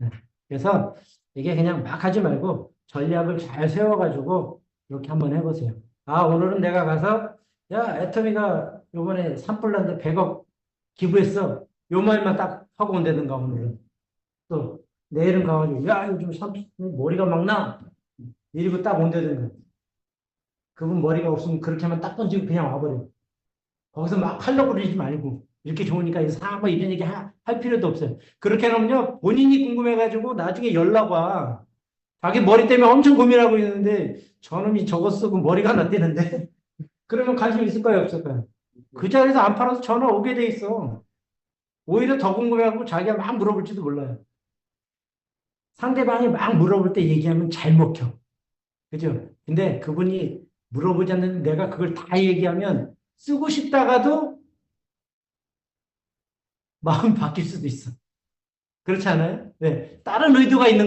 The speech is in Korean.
네. 그래서 이게 그냥 막 하지 말고 전략을 잘 세워가지고 이렇게 한번 해보세요. 아, 오늘은 내가 가서 야, 애터미가 요번에 산불 났는데 100억 기부했어. 요 말만 딱 하고 온다든가 오늘은. 또 내일은 가가지고 야, 요즘 산 머리가 막 나. 이러고 딱 온다든가. 그분 머리가 없으면 그렇게 하면 딱 던지고 그냥 와버려. 거기서 막 하려고 그러지 말고 이렇게 좋으니까 이상 뭐 이런 얘기 하- 할 필요도 없어요. 그렇게 하면요 본인이 궁금해가지고 나중에 연락 와. 자기 머리 때문에 엄청 고민하고 있는데 저놈이 저거 쓰고 머리가 났대는데 그러면 관심 있을까요 없을까요? 그 자리에서 안 팔아서 전화 오게 돼 있어. 오히려 더 궁금해하고 자기가 막 물어볼지도 몰라요. 상대방이 막 물어볼 때 얘기하면 잘 먹혀. 그죠? 근데 그분이 물어보지 않는데 내가 그걸 다 얘기하면 쓰고 싶다가도 마음이 바뀔 수도 있어. 그렇지 않아요? 네. 다른 의도가 있는